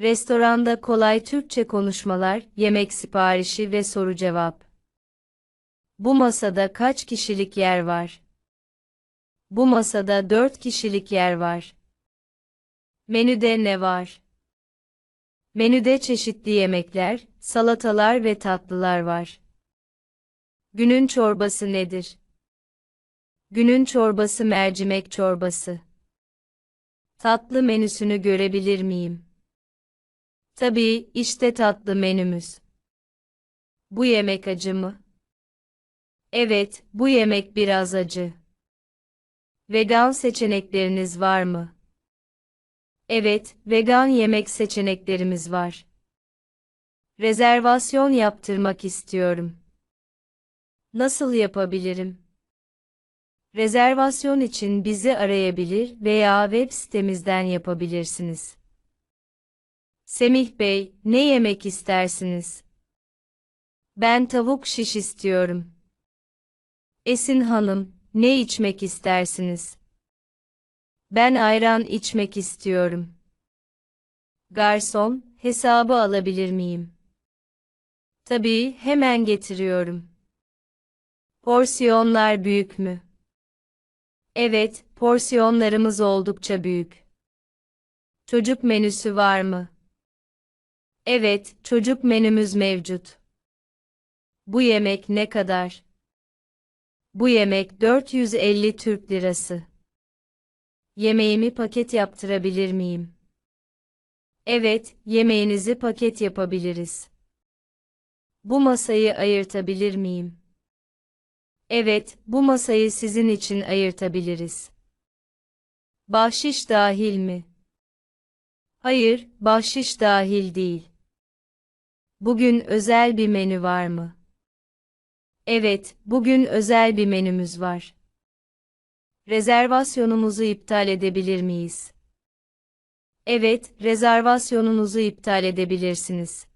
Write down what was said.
Restoranda kolay Türkçe konuşmalar, yemek siparişi ve soru cevap. Bu masada kaç kişilik yer var? Bu masada 4 kişilik yer var. Menüde ne var? Menüde çeşitli yemekler, salatalar ve tatlılar var. Günün çorbası nedir? Günün çorbası mercimek çorbası. Tatlı menüsünü görebilir miyim? Tabii, işte tatlı menümüz. Bu yemek acı mı? Evet, bu yemek biraz acı. Vegan seçenekleriniz var mı? Evet, vegan yemek seçeneklerimiz var. Rezervasyon yaptırmak istiyorum. Nasıl yapabilirim? Rezervasyon için bizi arayabilir veya web sitemizden yapabilirsiniz. Semih Bey, ne yemek istersiniz? Ben tavuk şiş istiyorum. Esin Hanım, ne içmek istersiniz? Ben ayran içmek istiyorum. Garson, hesabı alabilir miyim? Tabii, hemen getiriyorum. Porsiyonlar büyük mü? Evet, porsiyonlarımız oldukça büyük. Çocuk menüsü var mı? Evet, çocuk menümüz mevcut. Bu yemek ne kadar? Bu yemek 450 Türk Lirası. Yemeğimi paket yaptırabilir miyim? Evet, yemeğinizi paket yapabiliriz. Bu masayı ayırtabilir miyim? Evet, bu masayı sizin için ayırtabiliriz. Bahşiş dahil mi? Hayır, bahşiş dahil değil. Bugün özel bir menü var mı? Evet, bugün özel bir menümüz var. Rezervasyonumuzu iptal edebilir miyiz? Evet, rezervasyonunuzu iptal edebilirsiniz.